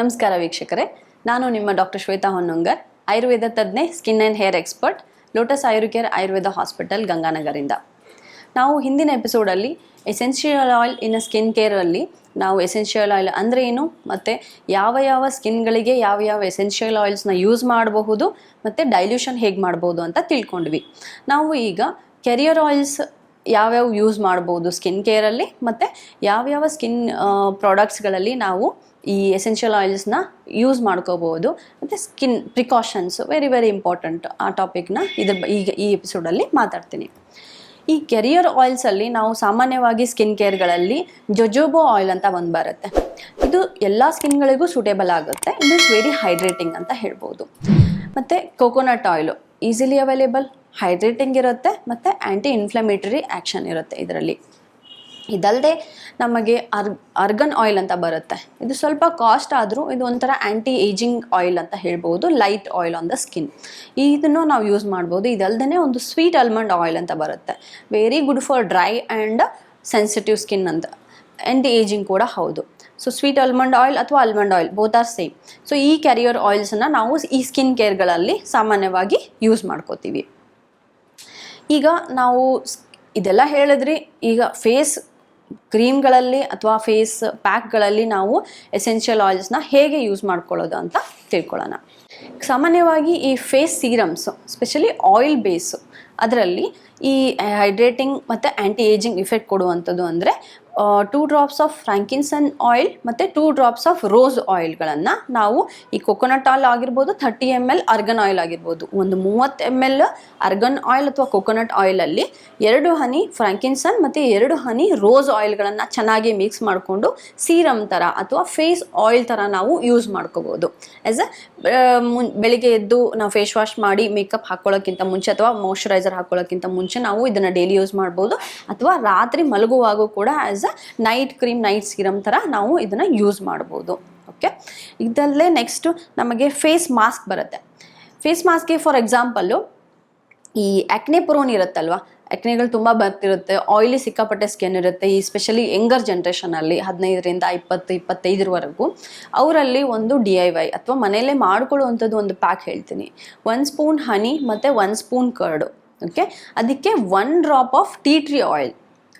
ನಮಸ್ಕಾರ ವೀಕ್ಷಕರೇ, ನಾನು ನಿಮ್ಮ doctor Shweta Honnongar, Ayurveda ತಜ್ಞೆ skin and hair expert Lotus Ayurcare Ayurveda hospital ಗಂಗಾನಗರಿಂದ. ನಾವು ಹಿಂದಿನ ಎಪಿಸೋಡಲ್ಲಿ ಎಸೆನ್ಷಿಯಲ್ ಆಯಿಲ್ ಇನ್ ಸ್ಕಿನ್ ಕೇರಲ್ಲಿ ನಾವು ಎಸೆನ್ಷಿಯಲ್ ಆಯಿಲ್ ಅಂದರೆ ಏನು, ಮತ್ತು ಯಾವ ಯಾವ ಸ್ಕಿನ್ಗಳಿಗೆ ಯಾವ ಯಾವ ಎಸೆನ್ಷಿಯಲ್ ಆಯಿಲ್ಸ್ನ ಯೂಸ್ ಮಾಡಬಹುದು, ಮತ್ತು ಡೈಲ್ಯೂಷನ್ ಹೇಗೆ ಮಾಡ್ಬೋದು ಅಂತ ತಿಳ್ಕೊಂಡ್ವಿ. ನಾವು ಈಗ ಕೆರಿಯರ್ ಆಯಿಲ್ಸ್ ಯಾವ್ಯಾವ ಯೂಸ್ ಮಾಡ್ಬೋದು ಸ್ಕಿನ್ ಕೇರಲ್ಲಿ ಮತ್ತು ಯಾವ್ಯಾವ ಸ್ಕಿನ್ ಪ್ರಾಡಕ್ಟ್ಸ್ಗಳಲ್ಲಿ ನಾವು ಈ ಎಸೆನ್ಷಿಯಲ್ ಆಯಿಲ್ಸ್ನ ಯೂಸ್ ಮಾಡ್ಕೋಬೋದು ಮತ್ತು skin precautions very very important ಆ ಟಾಪಿಕ್ನ ಇದ್ರ ಈಗ ಈ ಎಪಿಸೋಡಲ್ಲಿ ಮಾತಾಡ್ತೀನಿ. ಈ ಕೆರಿಯರ್ ಆಯಿಲ್ಸಲ್ಲಿ ನಾವು ಸಾಮಾನ್ಯವಾಗಿ ಸ್ಕಿನ್ ಕೇರ್ಗಳಲ್ಲಿ ಜೊಜೋಬೋ ಆಯಿಲ್ ಅಂತ ಒಂದು ಬರುತ್ತೆ. ಇದು ಎಲ್ಲ ಸ್ಕಿನ್ಗಳಿಗೂ ಸೂಟೇಬಲ್ ಆಗುತ್ತೆ. ಇಟ್ ಇಸ್ ವೆರಿ ಹೈಡ್ರೇಟಿಂಗ್ ಅಂತ ಹೇಳ್ಬೋದು. ಮತ್ತು coconut oil easily available hydrating ಇರುತ್ತೆ. ಮತ್ತು ಆ್ಯಂಟಿ ಇನ್ಫ್ಲಮೇಟರಿ ಆ್ಯಕ್ಷನ್ ಇರುತ್ತೆ ಇದರಲ್ಲಿ. ಇದಲ್ಲದೆ ನಮಗೆ ಅರ್ ಅರ್ಗನ್ ಆಯಿಲ್ ಅಂತ ಬರುತ್ತೆ. ಇದು ಸ್ವಲ್ಪ ಕಾಸ್ಟ್ ಆದರೂ ಇದು ಒಂಥರ ಆ್ಯಂಟಿ ಏಜಿಂಗ್ ಆಯಿಲ್ ಅಂತ ಹೇಳ್ಬೋದು light oil on the skin ಇದನ್ನು ನಾವು ಯೂಸ್ ಮಾಡ್ಬೋದು. ಇದಲ್ಲದೆ ಒಂದು ಸ್ವೀಟ್ ಆಲ್ಮಂಡ್ ಆಯಿಲ್ ಅಂತ ಬರುತ್ತೆ. Very good for dry and sensitive skin ಅಂತ. ಆ್ಯಂಟಿ ಏಜಿಂಗ್ ಕೂಡ ಹೌದು. ಸೊ ಸ್ವೀಟ್ ಆಲ್ಮಂಡ್ ಆಯಿಲ್ ಅಥವಾ almond oil both are same so ಈ ಕ್ಯಾರಿಯರ್ ಆಯಿಲ್ಸನ್ನು ನಾವು ಈ ಸ್ಕಿನ್ ಕೇರ್ಗಳಲ್ಲಿ ಸಾಮಾನ್ಯವಾಗಿ ಯೂಸ್ ಮಾಡ್ಕೋತೀವಿ. ಈಗ ನಾವು ಇದೆಲ್ಲ ಹೇಳಿದ್ರಿ, ಈಗ ಫೇಸ್ ಕ್ರೀಮ್ಗಳಲ್ಲಿ ಅಥವಾ ಫೇಸ್ ಪ್ಯಾಕ್ಗಳಲ್ಲಿ ನಾವು ಎಸೆನ್ಷಿಯಲ್ ಆಯಿಲ್ಸ್ನ ಹೇಗೆ ಯೂಸ್ ಮಾಡ್ಕೊಳ್ಳೋದು ಅಂತ ತಿಳ್ಕೊಳ್ಳೋಣ. ಸಾಮಾನ್ಯವಾಗಿ ಈ face serums specially oil base ಅದರಲ್ಲಿ ಈ ಹೈಡ್ರೇಟಿಂಗ್ ಮತ್ತು ಆ್ಯಂಟಿ ಏಜಿಂಗ್ ಇಫೆಕ್ಟ್ ಕೊಡುವಂಥದ್ದು ಅಂದರೆ two drops of frankincense oil ಮತ್ತು ಟೂ ಡ್ರಾಪ್ಸ್ ಆಫ್ ರೋಸ್ ಆಯಿಲ್ಗಳನ್ನು ನಾವು ಈ ಕೊಕೊನಟ್ ಆಯಿಲ್ ಆಗಿರ್ಬೋದು thirty M L argan oil ಆಗಿರ್ಬೋದು. ಒಂದು ಮೂವತ್ತು ಎಂ ಎಲ್ ಅರ್ಗನ್ ಆಯಿಲ್ ಅಥವಾ ಕೊಕೊನಟ್ ಆಯಿಲಲ್ಲಿ ಎರಡು ಹನಿ ಫ್ರಾಂಕಿನ್ಸನ್ ಮತ್ತು ಎರಡು ಹನಿ ರೋಸ್ ಆಯಿಲ್ಗಳನ್ನು ಚೆನ್ನಾಗಿ ಮಿಕ್ಸ್ ಮಾಡಿಕೊಂಡು ಸೀರಮ್ ಥರ ಅಥವಾ ಫೇಸ್ ಆಯಿಲ್ ಥರ ನಾವು ಯೂಸ್ ಮಾಡ್ಕೋಬೋದು. ಆ್ಯಸ್ ಅ ಬೆಳಿಗ್ಗೆ ಎದ್ದು ನಾವು ಫೇಸ್ ವಾಶ್ ಮಾಡಿ ಮೇಕಪ್ ಹಾಕ್ಕೊಳ್ಳೋಕ್ಕಿಂತ ಮುಂಚೆ ಅಥವಾ ಮಾಯಶ್ಚರೈಸರ್ ಹಾಕ್ಕೊಳ್ಳೋಕ್ಕಿಂತ ಮುಂಚೆ ನಾವು ಇದನ್ನು ಡೈಲಿ ಯೂಸ್ ಮಾಡ್ಬೋದು. ಅಥವಾ ರಾತ್ರಿ ಮಲಗುವಾಗೂ ಕೂಡ as a night cream night serum ಥರ ನಾವು ಇದನ್ನು ಯೂಸ್ ಮಾಡ್ಬೋದು. ಓಕೆ ಇದಲ್ಲೇ ನೆಕ್ಸ್ಟು ನಮಗೆ ಫೇಸ್ ಮಾಸ್ಕ್ ಬರುತ್ತೆ. ಫೇಸ್ ಮಾಸ್ಕ್ಗೆ ಫಾರ್ ಎಕ್ಸಾಂಪಲ್ಲು ಈ ಆ್ಯಕ್ನೆ ಪ್ರೋನ್ ಇರುತ್ತಲ್ವ? ಆ್ಯಕ್ನೆಗಳು ತುಂಬ ಬರ್ತಿರುತ್ತೆ ಆಯಿಲಿ ಸಿಕ್ಕಾಪಟ್ಟೆ ಸ್ಕಿನ್ ಇರುತ್ತೆ ಈ ಸ್ಪೆಷಲಿ ಯಂಗರ್ ಜನ್ರೇಷನಲ್ಲಿ ಹದಿನೈದರಿಂದ ಇಪ್ಪತ್ತು, ಇಪ್ಪತ್ತೈದರವರೆಗೂ ಅವರಲ್ಲಿ ಒಂದು ಡಿ ಐ ವೈ ಅಥವಾ ಮನೆಯಲ್ಲೇ ಮಾಡ್ಕೊಳ್ಳುವಂಥದ್ದು ಒಂದು ಪ್ಯಾಕ್ ಹೇಳ್ತೀನಿ. ಒನ್ ಸ್ಪೂನ್ ಹನಿ ಮತ್ತು ಒನ್ ಸ್ಪೂನ್ ಕರ್ಡು ಓಕೆ ಅದಕ್ಕೆ one drop of tea tree oil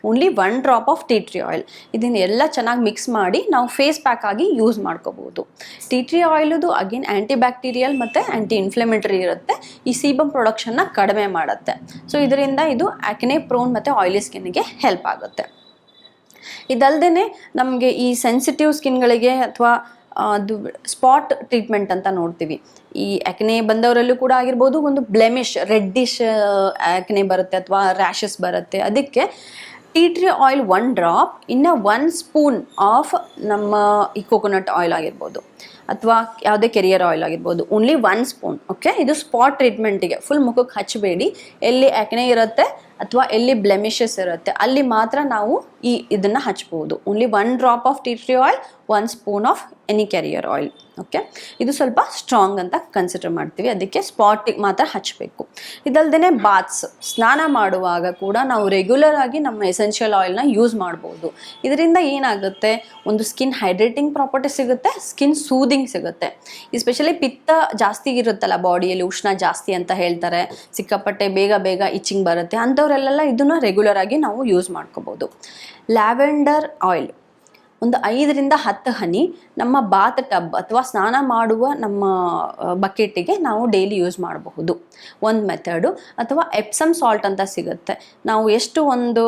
only one drop of tea tree oil ಇದನ್ನೆಲ್ಲ ಚೆನ್ನಾಗಿ ಮಿಕ್ಸ್ ಮಾಡಿ ನಾವು ಫೇಸ್ ಪ್ಯಾಕ್ ಆಗಿ ಯೂಸ್ ಮಾಡ್ಕೋಬೋದು. ಟೀ ಟ್ರೀ ಆಯಿಲ್ದು ಅಗೇನ್ ಆ್ಯಂಟಿ ಬ್ಯಾಕ್ಟೀರಿಯಲ್ ಮತ್ತು ಆ್ಯಂಟಿ ಇನ್ಫ್ಲಮೇಟರಿ ಇರುತ್ತೆ. ಈ ಸೀಬಮ್ ಪ್ರೊಡಕ್ಷನ್ನ ಕಡಿಮೆ ಮಾಡುತ್ತೆ. ಸೊ ಇದರಿಂದ ಇದು ಆ್ಯಕ್ನೆ ಪ್ರೋನ್ ಮತ್ತು ಆಯಿಲಿ ಸ್ಕಿನ್ಗೆ ಹೆಲ್ಪ್ ಆಗುತ್ತೆ. ಇದಲ್ಲದೆ ನಮಗೆ ಈ ಸೆನ್ಸಿಟಿವ್ ಸ್ಕಿನ್ಗಳಿಗೆ ಅಥವಾ ಅದು ಸ್ಪಾಟ್ ಟ್ರೀಟ್ಮೆಂಟ್ ಅಂತ ನೋಡ್ತೀವಿ. ಈ ಆ್ಯಕ್ನೆ ಬಂದವರಲ್ಲೂ ಕೂಡ ಆಗಿರ್ಬೋದು, ಒಂದು ಬ್ಲೆಮಿಶ್ ರೆಡ್ಡಿಶ್ ಆ್ಯಕ್ನೆ ಬರುತ್ತೆ ಅಥವಾ ರ್ಯಾಷಸ್ ಬರುತ್ತೆ. ಅದಕ್ಕೆ tea tree oil one drop ಇನ್ನು ಒನ್ ಸ್ಪೂನ್ ಆಫ್ ನಮ್ಮ ಈ ಕೋಕೋನಟ್ ಆಯಿಲ್ ಆಗಿರ್ಬೋದು. ಅಥವಾ ಯಾವುದೇ ಕೆರಿಯರ್ ಆಯಿಲ್ ಆಗಿರ್ಬೋದು. ಓನ್ಲಿ ಒನ್ ಸ್ಪೂನ್ ಓಕೆ ಇದು ಸ್ಪಾಟ್ ಟ್ರೀಟ್ಮೆಂಟಿಗೆ ಫುಲ್ ಮುಖಕ್ಕೆ ಹಚ್ಚಬೇಡಿ ಎಲ್ಲಿ ಆ್ಯಕ್ನೆ ಇರುತ್ತೆ ಅಥವಾ ಎಲ್ಲಿ ಬ್ಲೆಮಿಷಸ್ ಇರುತ್ತೆ. ಅಲ್ಲಿ ಮಾತ್ರ ನಾವು ಈ ಇದನ್ನು ಹಚ್ಬೋದು. Only one drop of tea tree oil one spoon of any carrier oil okay ಇದು ಸ್ವಲ್ಪ ಸ್ಟ್ರಾಂಗ್ ಅಂತ ಕನ್ಸಿಡರ್ ಮಾಡ್ತೀವಿ. ಅದಕ್ಕೆ ಸ್ಪಾಟಿಗೆ ಮಾತ್ರ ಹಚ್ಚಬೇಕು ಇದಲ್ದೇ ಬಾತ್ಸ್ ಸ್ನಾನ ಮಾಡುವಾಗ ಕೂಡ ನಾವು ರೆಗ್ಯುಲರ್ ಆಗಿ ನಮ್ಮ ಎಸೆನ್ಷಿಯಲ್ ಆಯಿಲ್ನ ಯೂಸ್ ಮಾಡ್ಬೋದು. ಇದರಿಂದ ಏನಾಗುತ್ತೆ? ಒಂದು ಸ್ಕಿನ್ ಹೈಡ್ರೇಟಿಂಗ್ ಪ್ರಾಪರ್ಟಿ ಸಿಗುತ್ತೆ ಸ್ಕಿನ್ ಸೂದಿಂಗ್ ಸಿಗುತ್ತೆ. ಎಸ್ಪೆಷಲಿ ಪಿತ್ತ ಜಾಸ್ತಿ ಇರುತ್ತಲ್ಲ ಬಾಡಿಯಲ್ಲಿ ಉಷ್ಣ ಜಾಸ್ತಿ ಅಂತ ಹೇಳ್ತಾರೆ. ಸಿಕ್ಕಾಪಟ್ಟೆ ಬೇಗ ಬೇಗ ಇಚ್ಚಿಂಗ್ ಬರುತ್ತೆ. ಅಂಥವರೆಲ್ಲ ಇದನ್ನು ರೆಗ್ಯುಲರ್ ಆಗಿ ನಾವು ಯೂಸ್ ಮಾಡ್ಕೋಬೋದು. ಲ್ಯಾವೆಂಡರ್ ಆಯಿಲ್ ಒಂದು ಐದರಿಂದ ಹತ್ತು ಹನಿ ನಮ್ಮ ಬಾತ್ ಟಬ್ ಅಥವಾ ಸ್ನಾನ ಮಾಡುವ ನಮ್ಮ ಬಕೆಟಿಗೆ ನಾವು ಡೈಲಿ ಯೂಸ್ ಮಾಡಬಹುದು. ಒಂದು ಮೆಥಡು ಅಥವಾ ಎಪ್ಸಮ್ ಸಾಲ್ಟ್ ಅಂತ ಸಿಗುತ್ತೆ. ನಾವು ಎಷ್ಟು ಒಂದು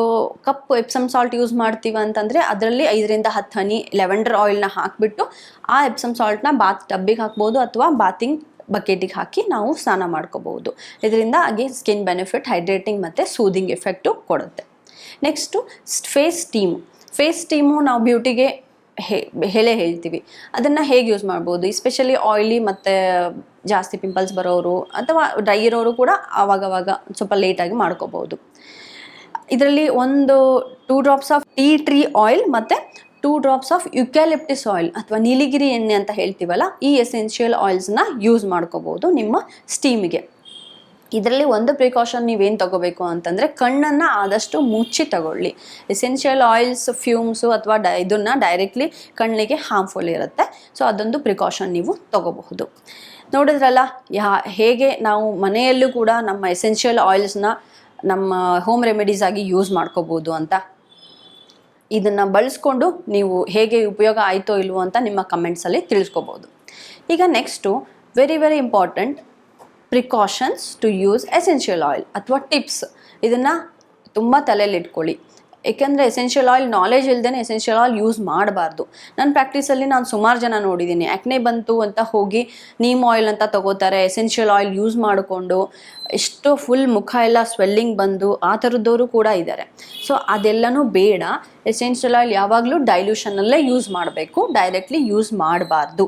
ಕಪ್ ಎಪ್ಸಮ್ ಸಾಲ್ಟ್ ಯೂಸ್ ಮಾಡ್ತೀವಿ ಅಂತಂದರೆ ಅದರಲ್ಲಿ ಐದರಿಂದ ಹತ್ತು ಹನಿ ಲೆವೆಂಡರ್ ಆಯಿಲ್ನ ಹಾಕಿಬಿಟ್ಟು ಆ ಎಪ್ಸಮ್ ಸಾಲ್ಟ್ನ ಬಾತ್ ಟಬ್ಬಿಗೆ ಹಾಕ್ಬೋದು ಅಥವಾ ಬಾತಿಂಗ್ ಬಕೆಟಿಗೆ ಹಾಕಿ ನಾವು ಸ್ನಾನ ಮಾಡ್ಕೋಬಹುದು. ಇದರಿಂದ ಹಾಗೆ ಸ್ಕಿನ್ ಬೆನಿಫಿಟ್, ಹೈಡ್ರೇಟಿಂಗ್ ಮತ್ತು ಸೂದಿಂಗ್ ಎಫೆಕ್ಟು ಕೊಡುತ್ತೆ. Next face steam face steam ನಾವು ಬ್ಯೂಟಿಗೆ ಹೇ ಹೆಲೆ ಹೇಳ್ತೀವಿ. ಅದನ್ನು ಹೇಗೆ ಯೂಸ್ ಮಾಡ್ಬೋದು? ಎಸ್ಪೆಷಲಿ ಆಯಿಲಿ ಮತ್ತು ಜಾಸ್ತಿ ಪಿಂಪಲ್ಸ್ ಬರೋರು ಅಥವಾ ಡ್ರೈ ಇರೋರು ಕೂಡ ಆವಾಗವಾಗ ಸ್ವಲ್ಪ ಲೇಟಾಗಿ ಮಾಡ್ಕೋಬೋದು. ಇದರಲ್ಲಿ ಒಂದು two drops of tea tree oil ಮತ್ತು two drops of eucalyptus oil ಅಥವಾ ನೀಲಿಗಿರಿ ಎಣ್ಣೆ ಅಂತ ಹೇಳ್ತೀವಲ್ಲ, ಈ ಎಸೆನ್ಷಿಯಲ್ ಆಯಿಲ್ಸ್ನ ಯೂಸ್ ಮಾಡ್ಕೋಬೋದು ನಿಮ್ಮ ಸ್ಟೀಮಿಗೆ ಇದರಲ್ಲಿ ಒಂದು ಪ್ರಿಕಾಷನ್ ನೀವೇನು ತಗೋಬೇಕು ಅಂತಂದರೆ ಕಣ್ಣನ್ನು ಆದಷ್ಟು ಮುಚ್ಚಿ ತಗೊಳ್ಳಿ. ಎಸೆನ್ಷಿಯಲ್ ಆಯಿಲ್ಸ್ ಫ್ಯೂಮ್ಸು ಅಥವಾ ಡ ಇದನ್ನು ಡೈರೆಕ್ಟ್ಲಿ ಕಣ್ಣಿಗೆ ಹಾರ್ಮ್ಫುಲ್ ಇರುತ್ತೆ. ಸೊ ಅದೊಂದು ಪ್ರಿಕಾಷನ್ ನೀವು ತಗೋಬಹುದು. ನೋಡಿದ್ರಲ್ಲ, ಯಾ ಹೇಗೆ ನಾವು ಮನೆಯಲ್ಲೂ ಕೂಡ ನಮ್ಮ ಎಸೆನ್ಷಿಯಲ್ ಆಯಿಲ್ಸ್ನ ನಮ್ಮ ಹೋಮ್ ರೆಮಿಡೀಸ್ ಆಗಿ ಯೂಸ್ ಮಾಡ್ಕೋಬೋದು ಅಂತ. ಇದನ್ನು ಬಳಸ್ಕೊಂಡು ನೀವು ಹೇಗೆ ಉಪಯೋಗ ಆಯಿತೋ ಇಲ್ವೋ ಅಂತ ನಿಮ್ಮ ಕಮೆಂಟ್ಸಲ್ಲಿ ತಿಳಿಸ್ಕೋಬೋದು ಈಗ next very very important precautions to use essential oil ಅಥವಾ ಟಿಪ್ಸ್ ಇದನ್ನು ತುಂಬ ತಲೆಯಲ್ಲಿ ಇಟ್ಕೊಳ್ಳಿ. ಏಕೆಂದರೆ ಎಸೆನ್ಷಿಯಲ್ ಆಯಿಲ್ ನಾಲೆಜ್ ಇಲ್ಲದೇ ಎಸೆನ್ಷಿಯಲ್ ಆಯಿಲ್ ಯೂಸ್ ಮಾಡಬಾರ್ದು. ನನ್ನ ಪ್ರಾಕ್ಟೀಸಲ್ಲಿ ನಾನು ಸುಮಾರು ಜನ ನೋಡಿದ್ದೀನಿ ಯಾಕನೆ ಬಂತು ಅಂತ ಹೋಗಿ ನೀಮ್ ಆಯಿಲ್ ಅಂತ ತಗೋತಾರೆ. ಎಸೆನ್ಷಿಯಲ್ ಆಯಿಲ್ ಯೂಸ್ ಮಾಡಿಕೊಂಡು ಎಷ್ಟೋ ಫುಲ್ ಮುಖ ಎಲ್ಲ ಸ್ವೆಲ್ಲಿಂಗ್ ಬಂದು ಆ ಥರದ್ದವರು ಕೂಡ ಇದ್ದಾರೆ ಸೊ ಅದೆಲ್ಲನೂ ಬೇಡ. ಎಸೆನ್ಷಿಯಲ್ ಆಯಿಲ್ ಯಾವಾಗಲೂ ಡೈಲ್ಯೂಷನಲ್ಲೇ ಯೂಸ್ ಮಾಡಬೇಕು. ಡೈರೆಕ್ಟ್ಲಿ ಯೂಸ್ ಮಾಡಬಾರ್ದು.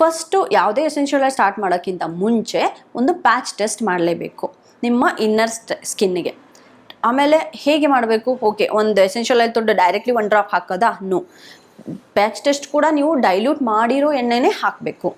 ಫಸ್ಟು ಯಾವುದೇ ಎಸೆನ್ಷಿಯಲ್ ಆಯಿಲ್ ಸ್ಟಾರ್ಟ್ ಮಾಡೋಕ್ಕಿಂತ ಮುಂಚೆ ಒಂದು ಪ್ಯಾಚ್ ಟೆಸ್ಟ್ ಮಾಡಲೇಬೇಕು. ನಿಮ್ಮ ಇನ್ನರ್ ಸ್ಕಿನ್ನಿಗೆ ಆಮೇಲೆ ಹೇಗೆ ಮಾಡಬೇಕು? ಓಕೆ ಒಂದು ಎಸೆನ್ಷಿಯಲ್ ಆಯಿಲ್ ತೊಟ್ಟು ಡೈರೆಕ್ಟ್ಲಿ ಒನ್ ಡ್ರಾಪ್ ಹಾಕೋದಾ? ನೋ ಪ್ಯಾಚ್ ಟೆಸ್ಟ್ ಕೂಡ ನೀವು ಡೈಲ್ಯೂಟ್ ಮಾಡಿರೋ ಎಣ್ಣೆನೇ ಹಾಕಬೇಕು.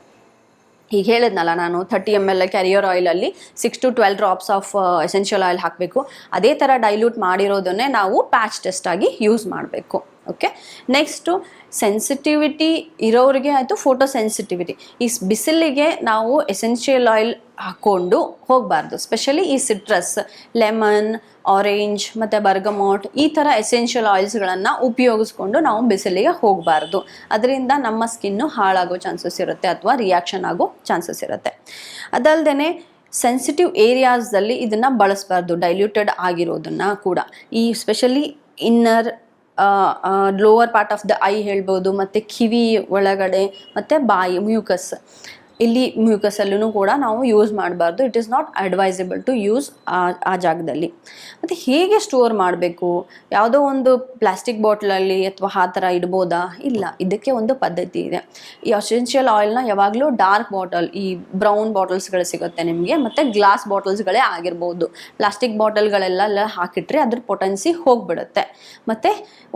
ಈಗ ಹೇಳಿದ್ನಲ್ಲ ನಾನು thirty M L carrier ಆಯಿಲಲ್ಲಿ six to twelve drops of essential oil ಹಾಕಬೇಕು. ಅದೇ ಥರ ಡೈಲ್ಯೂಟ್ ಮಾಡಿರೋದನ್ನೇ ನಾವು ಪ್ಯಾಚ್ ಟೆಸ್ಟ್ ಆಗಿ ಯೂಸ್ ಮಾಡಬೇಕು. ಓಕೆ ನೆಕ್ಸ್ಟು ಸೆನ್ಸಿಟಿವಿಟಿ ಇರೋರಿಗೆ ಆಯಿತು ಫೋಟೋ ಸೆನ್ಸಿಟಿವಿಟಿ ಈ ಬಿಸಿಲಿಗೆ ನಾವು ಎಸೆನ್ಷಿಯಲ್ ಆಯಿಲ್ ಹಾಕ್ಕೊಂಡು ಹೋಗಬಾರ್ದು. ಸ್ಪೆಷಲಿ ಈ ಸಿಟ್ರಸ್ ಲೆಮನ್ ಆರೆಂಜ್ ಮತ್ತು ಬರ್ಗಮೋಟ್ ಈ ಥರ ಎಸೆನ್ಷಿಯಲ್ ಆಯಿಲ್ಸ್ಗಳನ್ನು ಉಪಯೋಗಿಸ್ಕೊಂಡು ನಾವು ಬಿಸಿಲಿಗೆ ಹೋಗಬಾರ್ದು. ಅದರಿಂದ ನಮ್ಮ ಸ್ಕಿನ್ನು ಹಾಳಾಗೋ ಚಾನ್ಸಸ್ ಇರುತ್ತೆ ಅಥವಾ ರಿಯಾಕ್ಷನ್ ಆಗೋ ಚಾನ್ಸಸ್ ಇರುತ್ತೆ. ಅದಲ್ಲದೆ ಸೆನ್ಸಿಟಿವ್ ಏರಿಯಾಸ್ದಲ್ಲಿ ಇದನ್ನು ಬಳಸಬಾರ್ದು ಡೈಲ್ಯೂಟೆಡ್ ಆಗಿರೋದನ್ನು ಕೂಡ. ಈ specially inner lower part of the eye ಹೇಳ್ಬೋದು ಮತ್ತು ಕಿವಿ ಒಳಗಡೆ ಮತ್ತು ಬಾಯಿ ಮ್ಯೂಕಸ್ ಇಲ್ಲಿ ಮ್ಯೂಕಸಲ್ಲೂ ಕೂಡ ನಾವು ಯೂಸ್ ಮಾಡಬಾರ್ದು. It is not advisable to use ಆ ಜಾಗದಲ್ಲಿ. ಮತ್ತು ಹೇಗೆ ಸ್ಟೋರ್ ಮಾಡಬೇಕು? ಯಾವುದೋ ಒಂದು ಪ್ಲಾಸ್ಟಿಕ್ ಬಾಟ್ಲಲ್ಲಿ ಅಥವಾ ಆ ಥರ ಇಡ್ಬೋದಾ? ಇಲ್ಲ, ಇದಕ್ಕೆ ಒಂದು ಪದ್ಧತಿ ಇದೆ. ಈ ಅಸೆನ್ಷಿಯಲ್ ಆಯಿಲ್ನ ಯಾವಾಗಲೂ ಡಾರ್ಕ್ ಬಾಟಲ್ ಈ ಬ್ರೌನ್ ಬಾಟಲ್ಸ್ಗಳು ಸಿಗುತ್ತೆ ನಿಮಗೆ. ಮತ್ತು ಗ್ಲಾಸ್ ಬಾಟಲ್ಸ್ಗಳೇ ಆಗಿರ್ಬೋದು. ಪ್ಲಾಸ್ಟಿಕ್ ಬಾಟಲ್ಗಳೆಲ್ಲ ಹಾಕಿಟ್ರೆ ಅದ್ರ ಪೊಟೆನ್ಸಿ ಹೋಗ್ಬಿಡುತ್ತೆ. ಮತ್ತು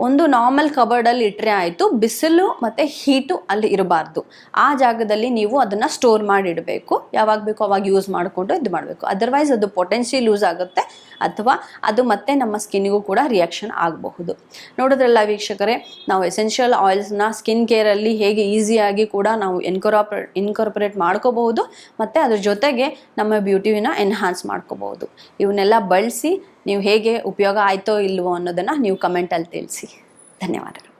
ಒಂದು ನಾರ್ಮಲ್ ಕಬರ್ಡಲ್ಲಿ ಇಟ್ಟರೆ ಆಯಿತು, ಬಿಸಿಲು ಮತ್ತು ಹೀಟು ಅಲ್ಲಿ ಇರಬಾರ್ದು. ಆ ಜಾಗದಲ್ಲಿ ನೀವು ಅದನ್ನು ಸ್ಟೋರ್ ಮಾಡಿ ಇಡಬೇಕು ಯಾವಾಗ ಬೇಕೋ ಅವಾಗ ಯೂಸ್ ಮಾಡಿಕೊಂಡು ಇದು ಮಾಡಬೇಕು. ಅದರ್ವೈಸ್ ಅದು ಪೊಟೆನ್ಷಿಯಲ್ ಯೂಸ್ ಆಗುತ್ತೆ, ಅಥವಾ ಅದು ಮತ್ತೆ ನಮ್ಮ ಸ್ಕಿನ್ಗೂ ಕೂಡ ರಿಯಾಕ್ಷನ್ ಆಗಬಹುದು. ನೋಡೋದ್ರಲ್ಲ ವೀಕ್ಷಕರೇ, ನಾವು ಎಸೆನ್ಷಿಯಲ್ ಆಯಿಲ್ಸ್ನ ಸ್ಕಿನ್ ಕೇರಲ್ಲಿ ಹೇಗೆ ಈಸಿಯಾಗಿ ಕೂಡ ನಾವು ಎನ್ಕೊರಾಪ್ರೆ ಇನ್ಕಾರ್ಪೊರೇಟ್ ಮಾಡ್ಕೋಬಹುದು, ಮತ್ತು ಅದ್ರ ಜೊತೆಗೆ ನಮ್ಮ ಬ್ಯೂಟಿನ ಎನ್ಹಾನ್ಸ್ ಮಾಡ್ಕೋಬಹುದು. ಇವನ್ನೆಲ್ಲ ಬಳಸಿ ನೀವು ಹೇಗೆ ಉಪಯೋಗ ಆಯಿತೋ ಇಲ್ವೋ ಅನ್ನೋದನ್ನು ನೀವು ಕಮೆಂಟಲ್ಲಿ ತಿಳಿಸಿ. ಧನ್ಯವಾದಗಳು.